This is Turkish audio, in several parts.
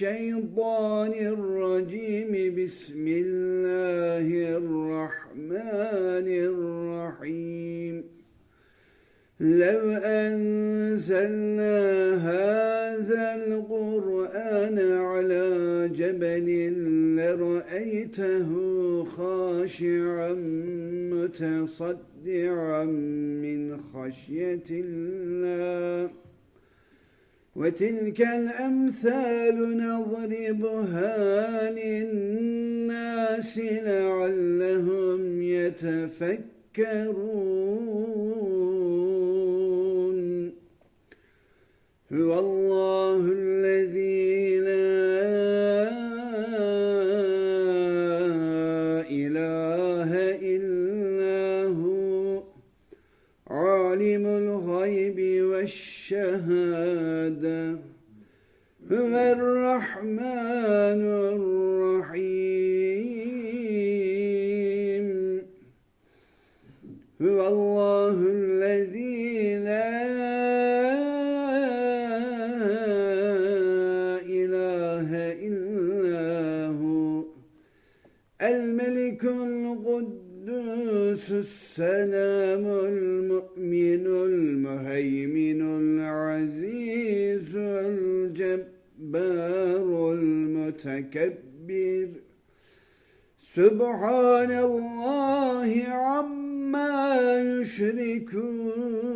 الشيطان الرجيم. بسم الله الرحمن الرحيم. لو أنزلنا هذا القرآن على جبل لرأيته خاشعا متصدعا من خشية الله. وتلك الأمثال نضربها للناس لعلهم يتفكرون. هو الله الذي لا هو الرحمن الرحيم هو الله الذي لا السلام المؤمن المهيمن العزيز الجبار المتكبر سبحان الله عما يشركون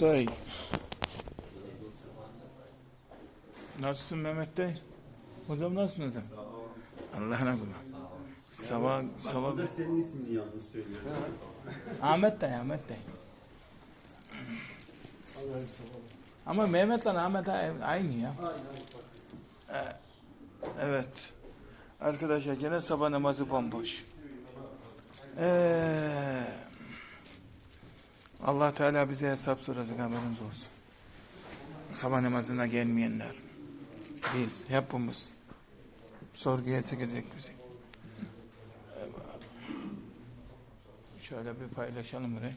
Mehmet. Nasılsın Mehmet dayı? Hocam nasılsın hocam? Allah'ına kurban. Sabah, sabah... Burada senin ismini yanlış söylüyorum. Ahmet dayı, Ahmet dayı. Ama Mehmet'le Ahmet aynı ya. Ee, Evet. Arkadaşlar gene sabah namazı bomboş. Ee, Allah Teala bize hesap soracak haberiniz olsun. Sabah namazına gelmeyenler. Biz, hepimiz. Sorguya çekecek bizi. Şöyle bir paylaşalım burayı.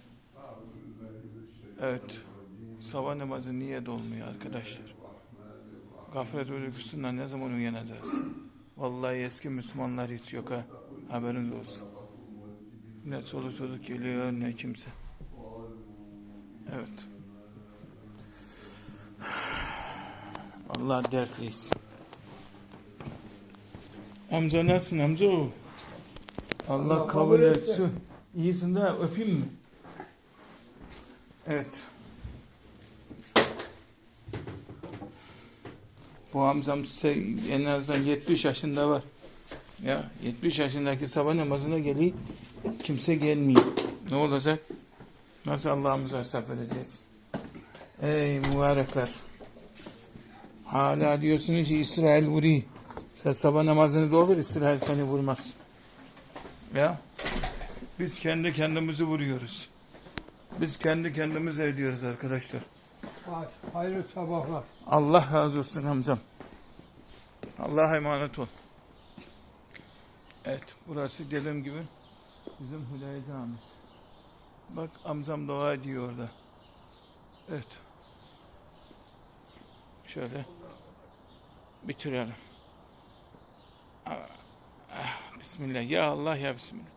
Evet. Sabah namazı niye dolmuyor arkadaşlar? Gaflet uykusundan ne zaman uyanacağız? Vallahi eski Müslümanlar hiç yok ha. Haberiniz olsun. Ne çoluk çocuk geliyor ne kimse. Evet. Allah dertliyiz. Amca nasılsın amca? Allah kabul etsin. İyisin de öpeyim mi? Evet. Bu amcam size en azından 70 yaşında var. Ya 70 yaşındaki sabah namazına geliyor. Kimse gelmiyor. Ne olacak? Nasıl Allah'ımıza hesap vereceğiz? Ey mübarekler. Hala diyorsunuz ki İsrail vuruyor. Sen sabah namazını doldur İsrail seni vurmaz. Ya biz kendi kendimizi vuruyoruz. Biz kendi kendimize ediyoruz arkadaşlar. Hayırlı sabahlar. Allah razı olsun amcam. Allah'a emanet ol. Evet, burası dediğim gibi bizim Camisi. Bak amcam dua ediyor orada. Evet. Şöyle bitirelim. Ah, ah, Bismillah. Ya Allah ya Bismillah.